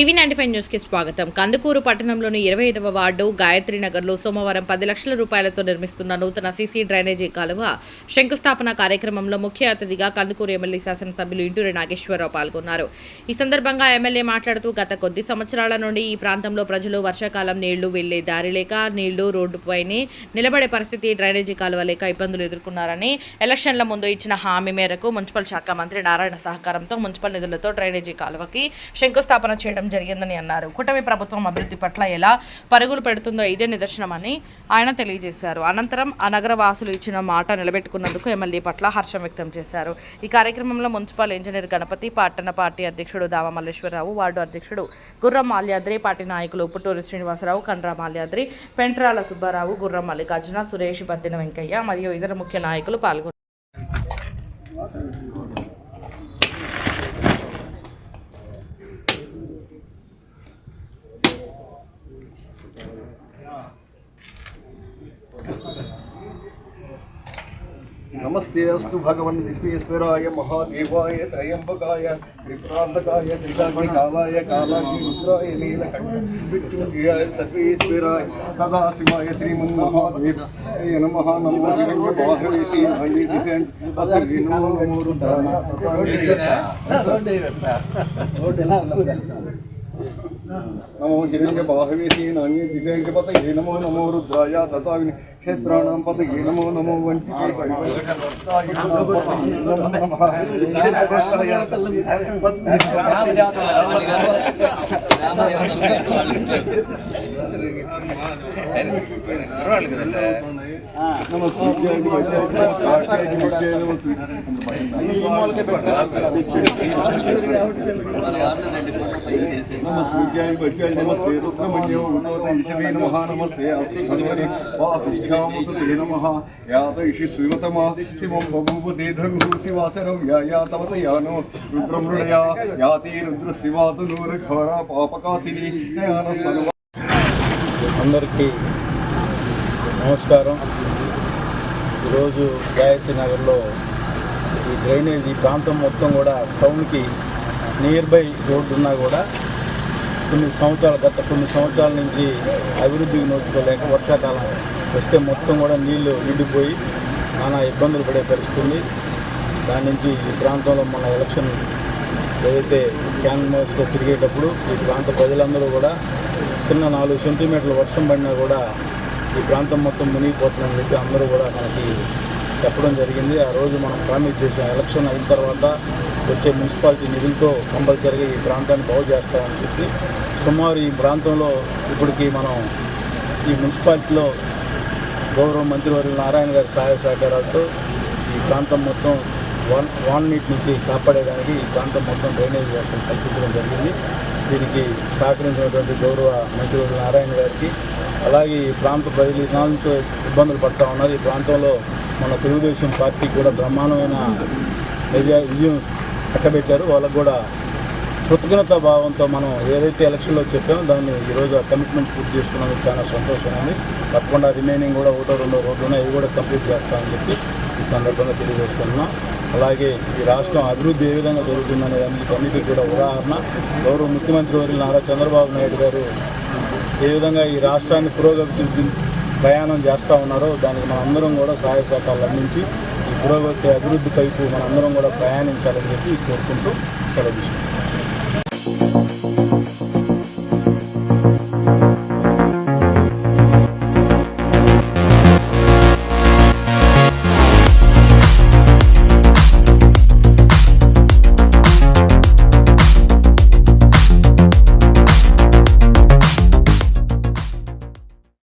TV ninety five న్యూస్కి స్వాగతం. కందుకూరు పట్టణంలోని ఇరవై ఐదవ వార్డు గాయత్రి నగర్లో సోమవారం పది లక్షల రూపాయలతో నిర్మిస్తున్న నూతన సీసీ డ్రైనేజీ కాలువ శంకుస్థాపన కార్యక్రమంలో ముఖ్య అతిథిగా కందుకూరు ఎమ్మెల్యే శాసనసభ్యులు ఇంటూరి నాగేశ్వరరావు పాల్గొన్నారు. ఈ సందర్భంగా ఎమ్మెల్యే మాట్లాడుతూ గత కొద్ది సంవత్సరాల నుండి ఈ ప్రాంతంలో ప్రజలు వర్షాకాలం నీళ్ళు వెళ్ళే దారి లేక నీళ్ళు రోడ్డుపైనే నిలబడే పరిస్థితి డ్రైనేజీ కాలువ లేక ఇబ్బందులు ఎదుర్కొన్నారని ఎలక్షన్ల ముందు ఇచ్చిన హామీ మేరకు మున్సిపల్ శాఖ మంత్రి నారాయణ సహకారంతో మున్సిపల్ నిధులతో డ్రైనేజీ కాలువకి శంకుస్థాపన చేయడం జరిగిందని అన్నారు. కూటమి ప్రభుత్వం అభివృద్ధి పట్ల ఎలా పరుగులు పెడుతుందో ఇదే నిదర్శనమని ఆయన తెలియజేశారు. అనంతరం ఆ నగర వాసులు ఇచ్చిన మాట నిలబెట్టుకున్నందుకు ఎమ్మెల్యే పట్ల హర్షం వ్యక్తం చేశారు. ఈ కార్యక్రమంలో మున్సిపల్ ఇంజనీర్ గణపతి పట్టణ పార్టీ అధ్యక్షుడు దావ మల్లేశ్వరరావు వార్డు అధ్యక్షుడు గుర్రం మాల్యాద్రి పార్టీ నాయకులు పుట్టూరు శ్రీనివాసరావు కండ్రా మాల్యాద్రి పెంట్రాల సుబ్బారావు గుర్రం మల్లికార్జున సురేష్ బద్దిన వెంకయ్య మరియు ఇతర ముఖ్య నాయకులు పాల్గొన్నారు. Yeah. నమస్తే అస్తు భగవన్ విష్ణేశ్వరాయ మహాదేవాయ త్రయంబకాయ త్రిప్రాంతకాయ త్రికాయ కాలాయ రుద్రాయ నీలకంఠాయ సర్వేశ్వరాయ సదాశివాయ శ్రీమన్ మహాదేవాయ నమ నమో బాహవేతి నమో నమో नमो रुद्राय नमो हिरण्यबाहवेति नान्ये दिशन् च पतये नमो नमो रुद्राय तथा क्षेत्राणां पतये नमो नमो वञ्चिते परिवर्ताय पतये नमो నమస్కృత్యాయ పత్యాయ నమస్తే రుద్రమణ్యం ఉత్తోత్తమిషవే నమ నమస్తే అస్తు సర్వని వాసుష్ఠాముతే నమ యాతయిషి శ్రీవతమా శివం బభూపతే ధనుర్షివాసరం యాయాతవత యానో రుద్రమృణయా యాతి రుద్రశివాత నూరఘోరా పాప అందరికీ నమస్కారం. ఈరోజు గాయత్రి నగర్లో ఈ డ్రైనేజ్ ఈ ప్రాంతం మొత్తం కూడా టౌన్కి నియర్ బై రోడ్డు ఉన్నా కూడా కొన్ని సంవత్సరాల గత కొన్ని సంవత్సరాల నుంచి అభివృద్ధికి నోచుకోలేక వర్షాకాలం వస్తే మొత్తం కూడా నీళ్ళు నిండిపోయి నానా ఇబ్బందులు పడే పరిస్థితుంది దాని నుంచి ఈ ప్రాంతంలో మన ఎలక్షన్ ఏదైతే మౌస్తో తిరిగేటప్పుడు ఈ ప్రాంత ప్రజలందరూ కూడా చిన్న నాలుగు సెంటీమీటర్ల వర్షం పడినా కూడా ఈ ప్రాంతం మొత్తం మునిగిపోతుందని చెప్పి అందరూ కూడా మనకి చెప్పడం జరిగింది. ఆ రోజు మనం ప్రామిస్ చేసిన ఎలక్షన్ అయిన తర్వాత వచ్చే మున్సిపాలిటీ నిధులతో కంపల్సరిగా ఈ ప్రాంతాన్ని బాగు చేస్తామని చెప్పి సుమారు ఈ ప్రాంతంలో ఇప్పటికి మనం ఈ మున్సిపాలిటీలో గౌరవ మంత్రివర్యులు నారాయణ గారి సహాయ సహకారాలతో ఈ ప్రాంతం మొత్తం వాన్ వాన్ నీటి నుంచి కాపాడేదానికి ఈ ప్రాంతం మొత్తం డ్రైనేజ్ వ్యవస్థను కల్పించడం జరిగింది. దీనికి సహకరించినటువంటి గౌరవ మంత్రి నారాయణ గారికి అలాగే ఈ ప్రాంత ప్రజలు ఈ ఇబ్బందులు పడతా ఉన్నారు. ఈ ప్రాంతంలో మన తెలుగుదేశం పార్టీ కూడా బ్రహ్మాండమైన విజయ విజయం కట్టబెట్టారు. వాళ్ళకు కూడా కృతజ్ఞత భావంతో మనం ఏదైతే ఎలక్షన్లో చెప్పామో దాన్ని ఈరోజు ఆ కమిట్మెంట్ పూర్తి చేసుకున్నందుకు చాలా సంతోషం ఉంది తప్పకుండా రిమైనింగ్ కూడా ఒకటో రెండో రోడ్లు ఉన్నాయి అవి కూడా కంప్లీట్ చేస్తామని చెప్పి ఈ సందర్భంగా తెలియజేస్తున్నాం. అలాగే ఈ రాష్ట్రం అభివృద్ధి ఏ విధంగా జరుగుతుందనే దానికి కమిటీ కూడా ఉదాహరణ. గౌరవ ముఖ్యమంత్రి వారి నారా చంద్రబాబు నాయుడు గారు ఏ విధంగా ఈ రాష్ట్రాన్ని పురోగతి ప్రయాణం చేస్తూ ఉన్నారో దానికి మనందరం కూడా సహాయ సహకారాలు అందించి ఈ పురోగతి అభివృద్ధి వైపు మనందరం కూడా ప్రయాణించాలని చెప్పి కోరుకుంటూ సెలవు